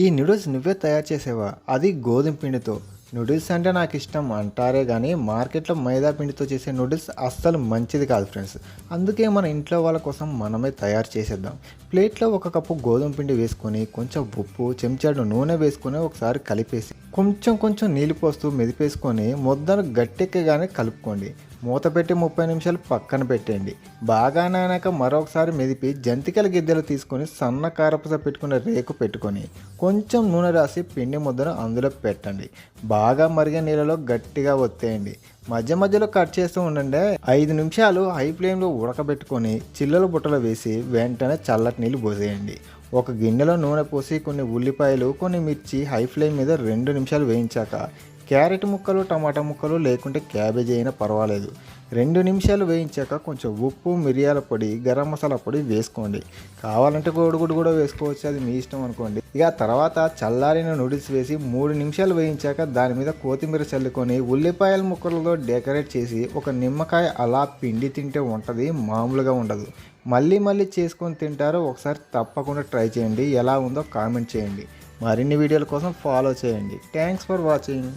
ఈ నూడిల్స్ నువ్వే తయారు చేసేవా? అది గోధుమ పిండితో. నూడిల్స్ అంటే నాకు ఇష్టం అంటారే కానీ మార్కెట్లో మైదా పిండితో చేసే నూడిల్స్ అస్సలు మంచిది కాదు ఫ్రెండ్స్. అందుకే మన ఇంట్లో వాళ్ళ కోసం మనమే తయారు చేసేద్దాం. ప్లేట్లో ఒక కప్పు గోధుమ పిండి వేసుకొని కొంచెం ఉప్పు చెంచాడు నూనె వేసుకొని ఒకసారి కలిపేసి కొంచెం కొంచెం నీళ్ళు పోస్తూ మెదిపేసుకొని ముద్దను గట్టెక్కగానే కలుపుకోండి. మూత పెట్టి ముప్పై నిమిషాలు పక్కన పెట్టండి బాగా నానాక మరొకసారి మెదిపి జంతికల గిద్దెలు తీసుకొని సన్న కారపస పెట్టుకున్న రేకు పెట్టుకొని కొంచెం నూనె రాసి పిండి ముద్దను అందులో పెట్టండి. బాగా మరిగే నీళ్ళలో గట్టిగా ఒత్తేయండి. మధ్య మధ్యలో కట్ చేస్తూ ఉండండి. ఐదు నిమిషాలు హై ఫ్లేమ్లో ఉడకబెట్టుకొని చిల్లల బుట్టలో వేసి వెంటనే చల్లటి నీళ్ళు పోసేయండి. ఒక గిన్నెలో నూనె పోసి కొన్ని ఉల్లిపాయలు కొన్ని మిర్చి హై ఫ్లేమ్ మీద రెండు నిమిషాలు వేయించాక క్యారెట్ ముక్కలు టమాటా ముక్కలు లేకుంటే క్యాబేజీ అయినా పర్వాలేదు. రెండు నిమిషాలు వేయించాక కొంచెం ఉప్పు మిరియాల పొడి గరం మసాలా పొడి వేసుకోండి. కావాలంటే కోడిగుడ్డు కూడా వేసుకోవచ్చు అది మీ ఇష్టం అనుకోండి. ఇక తర్వాత చల్లారిన నూడిల్స్ వేసి మూడు నిమిషాలు వేయించాక దాని మీద కొత్తిమీర చల్లుకొని ఉల్లిపాయల ముక్కలతో డెకరేట్ చేసి ఒక నిమ్మకాయ అలా పిండి తింటే ఉంటుంది మామూలుగా ఉండదు. మళ్ళీ మళ్ళీ చేసుకొని తింటారో ఒకసారి తప్పకుండా ట్రై చేయండి. ఎలా ఉందో కామెంట్ చేయండి. మరిన్ని వీడియోల కోసం ఫాలో చేయండి. Thanks for watching.